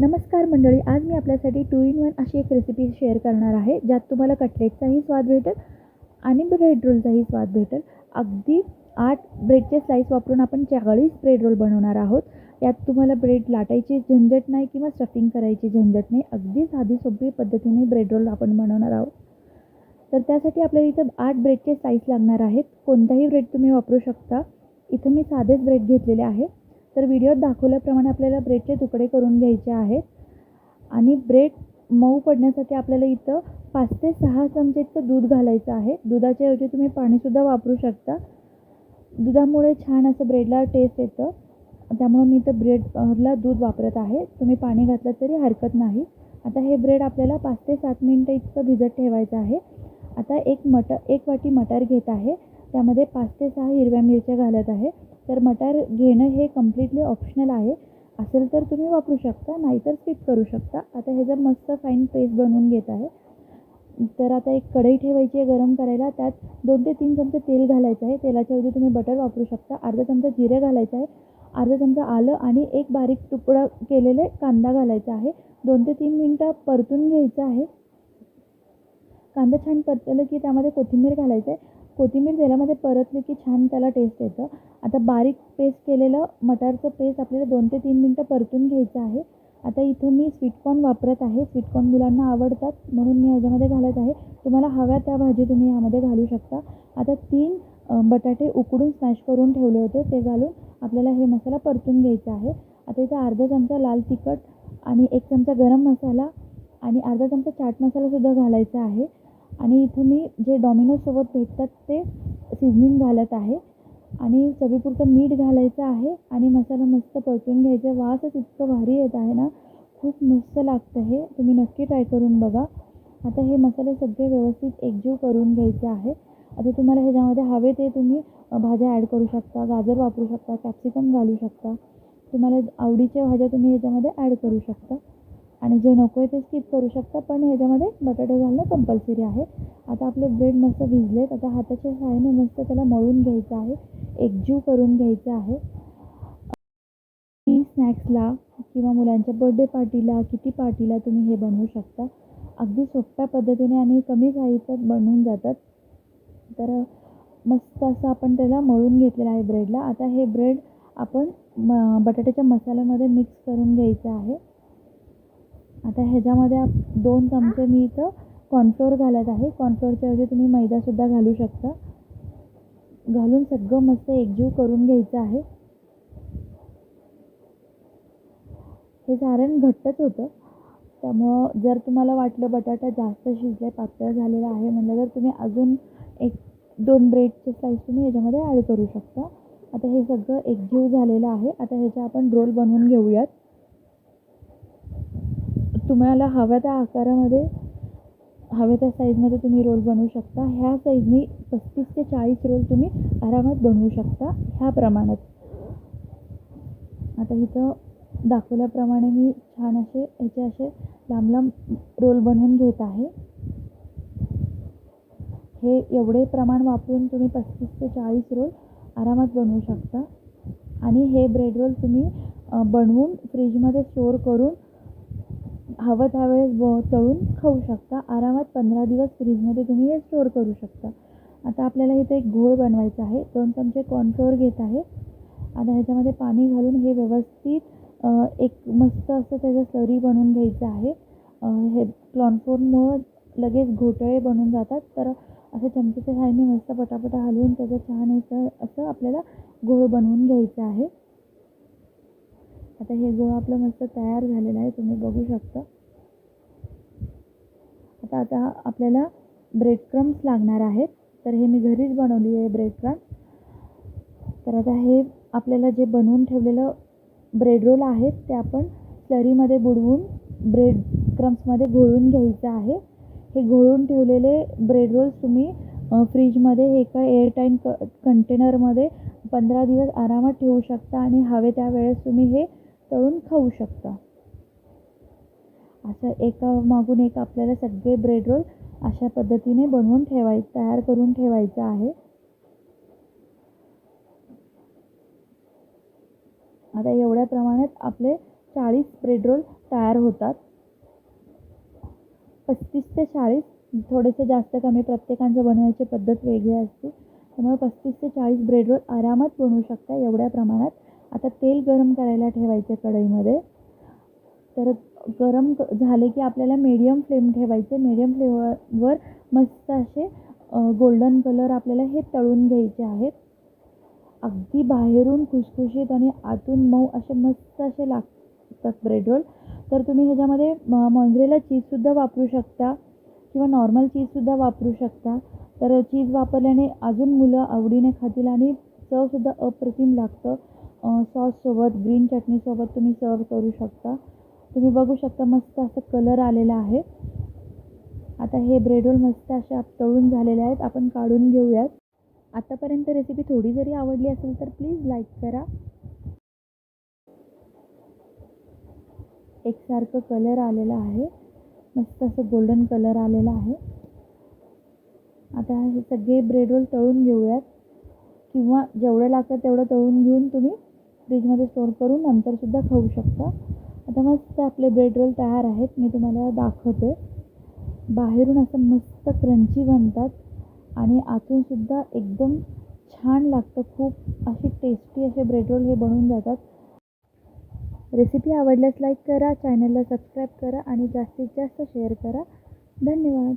नमस्कार मंडळी आज मी आपल्यासाठी टू इन वन अशी एक रेसिपी शेअर करणार आहे ज्यात तुम्हाला कटलेटचाही स्वाद भेटेल आणि ब्रेड रोलचाही स्वाद भेटेल. अगदी आठ ब्रेडचे स्लाईस वापरून आपण चाळीस ब्रेड रोल बनवणार आहोत. यात तुम्हाला ब्रेड लाटायची झंझट नाही किंवा स्टफिंग करायची झंझट नाही अगदी साधी सोपी पद्धतीने ब्रेड रोल आपण बनवणार आहोत. तर त्यासाठी आपल्याला इथं आठ ब्रेडचे स्लाईस लागणार आहेत. कोणताही ब्रेड तुम्ही वापरू शकता. इथं मी साधेच ब्रेड घेतलेले आहे. तर व्हिडिओत दाखवल्याप्रमाणे आपल्याला ब्रेडचे तुकडे करून घ्यायचे आहेत. आणि ब्रेड मऊ पडण्यासाठी आपल्याला इथं पाच ते सहा चमचे इतकं दूध घालायचं आहे. दुधाच्या ऐवजी तुम्ही पाणीसुद्धा वापरू शकता. दुधामुळे छान असं ब्रेडला टेस्ट येतं. त्यामुळे मी इथं ब्रेडला दूध वापरत आहे. तुम्ही पाणी घातलं तरी हरकत नाही. आता हे ब्रेड आपल्याला पाच ते सात मिनटं इतकं भिजत ठेवायचं आहे. आता एक मटर एक वाटी मटार घेत आहे. त्यामध्ये पाच ते सहा हिरव्या मिरच्या घालत आहे. तर मटार घेणं हे कम्प्लिटली ऑप्शनल आहे. असेल तर तुम्ही वापरू शकता नाहीतर स्किप करू शकता. आता हे जर मस्त फाईन पेस्ट बनवून घेत आहे तर आता एक कढई ठेवायची आहे गरम करायला. त्यात दोन ते तीन चमचे तेल घालायचं आहे. तेलाच्या ऐवजी तुम्ही बटर वापरू शकता. अर्धा चमचा जिरे घालायचं आहे. अर्धा चमचा आलं आणि एक बारीक तुकडा केलेले कांदा घालायचा आहे. दोन ते तीन मिनटं परतून घ्यायचं आहे. कांदा छान परतलं की त्यामध्ये कोथिंबीर घालायचं आहे. कोथिंबीर तेलामध्ये परतली की छान त्याला टेस्ट येतं. आता बारीक पेस्ट केलेलं मटारचं पेस्ट आपल्याला दोन ते तीन मिनटं परतून घ्यायचं आहे. आता इथं मी स्वीटकॉर्न वापरत आहे. स्वीटकॉर्न मुलांना आवडतात म्हणून मी ह्याच्यामध्ये घालत आहे. तुम्हाला हव्या त्या भाजी तुम्ही यामध्ये घालू शकता. आता तीन बटाटे उकडून स्मॅश करून ठेवले होते. ते घालून आपल्याला हे मसाला परतून घ्यायचा आहे. आता इथं अर्धा चमचा लाल तिखट आणि एक चमचा गरम मसाला आणि अर्धा चमचा चाट मसालासुद्धा घालायचा आहे. आणि इथं मी जे डॉमिनोजसोबत भेटतात ते सिझनिंग घालत आहे. आणि चवीपुरतं मीठ घालायचं आहे आणि मसाला मस्त परतून घ्यायचा. वासच इतकं भारी येत आहे ना. खूप मस्त लागतं हे. तुम्ही नक्की ट्राय करून बघा. आता हे मसाले सगळे व्यवस्थित एकजीव करून घ्यायचे आहे. आता तुम्हाला ह्याच्यामध्ये हवे ते तुम्ही भाज्या ॲड करू शकता गाजर वापरू शकता कॅप्सिकम घालू शकता. तुम्हाला आवडीच्या भाज्या तुम्ही ह्याच्यामध्ये ॲड करू शकता. आणि जे नको आहे ते स्किप करू शकता. पण ह्याच्यामध्ये बटाटे घालणं कंपल्सरी आहे. आता आपले ब्रेड मस्त भिजलेत. आता हाताच्या सहाय्याने मस्त त्याला मळून घ्यायचं आहे. एकजीव करून घ्यायचं आहे. स्नॅक्सला किंवा मुलांच्या बड्डे पार्टीला किती पार्टीला तुम्ही हे बनवू शकता. अगदी सोप्या पद्धतीने आणि कमी साहित्यात बनवून जातात. तर मस्त असं आपण त्याला मळून घेतलेलं आहे ब्रेडला आता हे ब्रेड आपण म बटाट्याच्या मसाल्यामध्ये मिक्स करून घ्यायचं आहे. आता ह्याच्यामध्ये दोन चमचे मी इथं कॉर्नफ्लोअर घालत आहे. कॉर्नफ्लोअरच्या ऐवजी तुम्ही मैदासुद्धा घालू शकता. घालून सगळं मस्त एकजीव करून घ्यायचं आहे. हे सारण घट्टच होतं. त्यामुळं जर तुम्हाला वाटलं बटाटा जास्त शिजले पातळ झालेला आहे म्हणलं तर तुम्ही अजून एक दोन ब्रेडचे स्लाईस तुम्ही ह्याच्यामध्ये ॲड करू शकता. आता हे सगळं एकजीव झालेलं आहे. आता ह्याचा आपण रोल बनवून घेऊयात. तुम्हाला हव्या त्या आकारामध्ये हवे त्या साईजमध्ये तुम्ही रोल बनवू शकता. ह्या साईजने पस्तीस ते चाळीस रोल तुम्ही आरामात बनवू शकता ह्या प्रमाणात. आता इथं दाखवल्याप्रमाणे मी छान असे ह्याचे असे लांब लांब रोल बनवून घेत आहे. हे एवढे प्रमाण वापरून तुम्ही पस्तीस ते चाळीस रोल आरामात बनवू शकता. आणि हे ब्रेड रोल तुम्ही बनवून फ्रीजमध्ये स्टोअर करून हवं त्यावेळेस ब तळून खाऊ शकता. आरामात पंधरा दिवस फ्रीजमध्ये तुम्ही हे स्टोअर करू शकता. आता आपल्याला इथे एक घोळ बनवायचा आहे. दोन चमचे कॉर्नफ्लोअर घेत आहे. आता ह्याच्यामध्ये पाणी घालून हे व्यवस्थित एक मस्त असं त्याचं स्लरी बनवून घ्यायचं आहे. हे कॉर्नफ्लोअरमुळं लगेच घोटळे बनून जातात. तर असं चमचेच्या सहाय्याने मस्त पटापटा हलवून त्याचं छान असं असं आपल्याला घोळ बनवून घ्यायचं आहे. आता हे गोळा आपलं मस्त तयार झालेलं आहे तुम्ही बघू शकता. आता आता आपल्याला ब्रेड क्रम्स लागणार आहेत. तर हे मी घरीच बनवली आहे ब्रेड क्रम्स तर आता हे आपल्याला जे बनवून ठेवलेलं ब्रेड रोल आहेत ते आपण स्लरीमध्ये बुडवून ब्रेड क्रम्समध्ये घोळून घ्यायचं आहे. हे घोळून ठेवलेले ब्रेड रोल्स तुम्ही फ्रीजमध्ये एका एअरटाईट क कंटेनरमध्ये पंधरा दिवस आरामात ठेवू शकता आणि हवे त्यावेळेस तुम्ही हे तळून खाऊ शकता. असं एका मागून एक आपल्याला सगळे ब्रेड रोल अशा पद्धतीने बनवून ठेवाय तयार करून ठेवायचं आहे. आता एवढ्या प्रमाणात आपले चाळीस ब्रेड रोल तयार होतात. पस्तीस ते चाळीस थोडेसे जास्त कमी प्रत्येकांचं बनवायची पद्धत वेगळी असते. त्यामुळे पस्तीस ते चाळीस ब्रेड रोल आरामात बनवू शकता एवढ्या प्रमाणात. आता तेल गरम करायला ठेवायचे कढईमध्ये. तर गरम क- झाले की आपल्याला मीडियम फ्लेम ठेवायचे. मीडियम फ्लेमवर मस्त असे गोल्डन कलर आपल्याला हे तळून घ्यायचे आहेत. अगदी बाहेरून खुसखुशीत आणि आतून मऊ असे मस्त असे लागतात ब्रेड रोल तर तुम्ही ह्याच्यामध्ये म मॉन्झरेला चीजसुद्धा वापरू शकता किंवा नॉर्मल चीजसुद्धा वापरू शकता. तर चीज वापरल्याने अजून मुलं आवडीने खातील आणि चवसुद्धा अप्रतिम लागतं. सॉससोबत ग्रीन चटणीसोबत तुम्ही सर्व करू शकता. तुम्ही बघू शकता मस्त असं कलर आलेला आहे. आता हे ब्रेड रोल मस्त असे तळून झालेले आहेत. आपण काढून घेऊयात. आतापर्यंत रेसिपी थोडी जरी आवडली असेल तर प्लीज लाईक करा. एकसारखं कलर आलेला आहे. मस्त असं गोल्डन कलर आलेला आहे. आता हे सगळे ब्रेड रोल तळून घेऊयात. किंवा जेवढं लागतं तेवढं तळून घेऊन तुम्ही फ्रीजमध्ये स्टोअर करून नंतरसुद्धा खाऊ शकता. आता मस्त आपले ब्रेड रोल तयार आहेत. मी तुम्हाला दाखवते. बाहेरून असं मस्त क्रंची बनतात. आणि आतूनसुद्धा एकदम छान लागतं. खूप अशी टेस्टी असे ब्रेड रोल हे बनून जातात. रेसिपी आवडल्यास लाईक करा. चॅनलला सबस्क्राईब करा. आणि जास्तीत जास्त शेअर करा. धन्यवाद.